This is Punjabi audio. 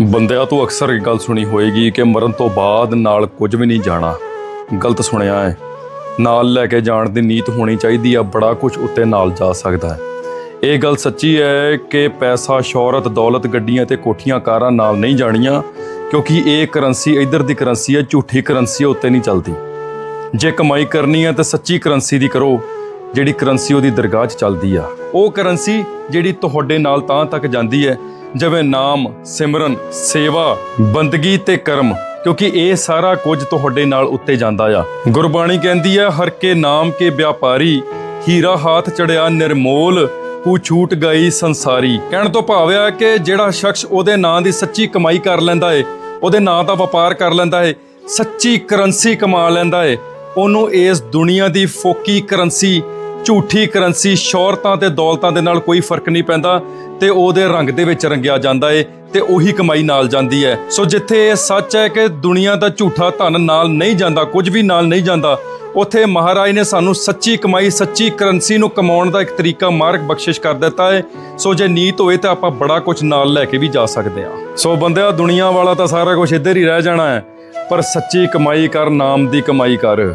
ਬੰਦਿਆਂ ਤੋਂ ਅਕਸਰ ਇਹ ਗੱਲ ਸੁਣੀ ਹੋਏਗੀ ਕਿ ਮਰਨ ਤੋਂ ਬਾਅਦ ਨਾਲ ਕੁਝ ਵੀ ਨਹੀਂ ਜਾਣਾ। ਗਲਤ ਸੁਣਿਆ ਹੈ। ਨਾਲ ਲੈ ਕੇ ਜਾਣ ਦੀ ਨੀਤ ਹੋਣੀ ਚਾਹੀਦੀ ਆ, ਬੜਾ ਕੁਝ ਉੱਤੇ ਨਾਲ ਜਾ ਸਕਦਾ ਹੈ। ਇਹ ਗੱਲ ਸੱਚੀ ਹੈ ਕਿ ਪੈਸਾ, ਸ਼ੌਹਰਤ, ਦੌਲਤ, ਗੱਡੀਆਂ ਤੇ ਕੋਠੀਆਂ, ਕਾਰਾਂ ਨਾਲ ਨਹੀਂ ਜਾਣੀਆਂ, ਕਿਉਂਕਿ ਇਹ ਕਰੰਸੀ ਇਧਰ ਦੀ ਕਰੰਸੀ ਹੈ, ਝੂਠੀ ਕਰੰਸੀ ਉੱਤੇ ਨਹੀਂ ਚੱਲਦੀ। ਜੇ ਕਮਾਈ ਕਰਨੀ ਹੈ ਤਾਂ ਸੱਚੀ ਕਰੰਸੀ ਦੀ ਕਰੋ, ਜਿਹੜੀ ਕਰੰਸੀ ਉਹਦੀ ਦਰਗਾਹ 'ਚ ਚੱਲਦੀ ਆ। ਉਹ ਕਰੰਸੀ ਜਿਹੜੀ ਤੁਹਾਡੇ ਨਾਲ ਤਾਂ ਤੱਕ ਜਾਂਦੀ ਹੈ ਜਿਵੇਂ ਨਾਮ, ਸਿਮਰਨ, ਸੇਵਾ, ਬੰਦਗੀ ਤੇ ਕਰਮ, ਕਿਉਂਕਿ ਇਹ ਸਾਰਾ ਕੁਝ ਤੁਹਾਡੇ ਨਾਲ ਉੱਤੇ ਜਾਂਦਾ ਆ। ਗੁਰਬਾਣੀ ਕਹਿੰਦੀ ਹੈ, ਹਰ ਕੇ ਨਾਮ ਕੇ ਵਪਾਰੀ ਹੀਰਾ ਹਾਥ ਚੜਿਆ ਨਿਰਮੋਲ, ਪੂ ਛੂਟ ਗਈ ਸੰਸਾਰੀ। ਕਹਿਣ ਤੋਂ ਭਾਵ ਆ ਕਿ ਜਿਹੜਾ ਸ਼ਖਸ ਉਹਦੇ ਨਾਂ ਦੀ ਸੱਚੀ ਕਮਾਈ ਕਰ ਲੈਂਦਾ ਏ, ਉਹਦੇ ਨਾਂ ਦਾ ਵਪਾਰ ਕਰ ਲੈਂਦਾ ਏ, ਸੱਚੀ ਕਰੰਸੀ ਕਮਾ ਲੈਂਦਾ ਏ, ਉਹਨੂੰ ਇਸ ਦੁਨੀਆ ਦੀ ਫੋਕੀ ਕਰੰਸੀ ਝੂਠੀ ਕਰੰਸੀ ਸ਼ੌਹਰਤਾਂ ਤੇ ਦੌਲਤਾਂ ਦੇ ਨਾਲ ਕੋਈ ਫ਼ਰਕ ਨਹੀਂ ਪੈਂਦਾ ਤੇ ਉਹਦੇ ਰੰਗ ਦੇ ਵਿੱਚ ਰੰਗਿਆ ਜਾਂਦਾ ਏ ਤੇ ਉਹੀ ਕਮਾਈ ਨਾਲ ਜਾਂਦੀ ਹੈ। ਸੋ ਜਿੱਥੇ ਇਹ ਸੱਚ ਹੈ ਕਿ ਦੁਨੀਆ ਦਾ ਝੂਠਾ ਧਨ ਨਾਲ ਨਹੀਂ ਜਾਂਦਾ, ਕੁਝ ਵੀ ਨਾਲ ਨਹੀਂ ਜਾਂਦਾ, ਉਥੇ ਮਹਾਰਾਜ ਨੇ ਸਾਨੂੰ ਸੱਚੀ ਕਮਾਈ, ਸੱਚੀ ਕਰੰਸੀ ਨੂੰ ਕਮਾਉਣ ਦਾ ਇੱਕ ਤਰੀਕਾ ਮਾਰਗ ਬਖਸ਼ਿਸ਼ ਕਰ ਦਿੱਤਾ ਹੈ ਸੋ ਜੇ ਨੀਤ ਹੋਏ ਤਾਂ ਆਪਾਂ ਬੜਾ ਕੁਝ ਨਾਲ ਲੈ ਕੇ ਵੀ ਜਾ ਸਕਦੇ ਹਾਂ। ਸੋ ਬੰਦਿਆ, ਦੁਨੀਆ ਵਾਲਾ ਤਾਂ ਸਾਰਾ ਕੁਝ ਇੱਧਰ ਹੀ ਰਹਿ ਜਾਣਾ ਹੈ, ਪਰ ਸੱਚੀ ਕਮਾਈ ਕਰ, ਨਾਮ ਦੀ ਕਮਾਈ ਕਰ।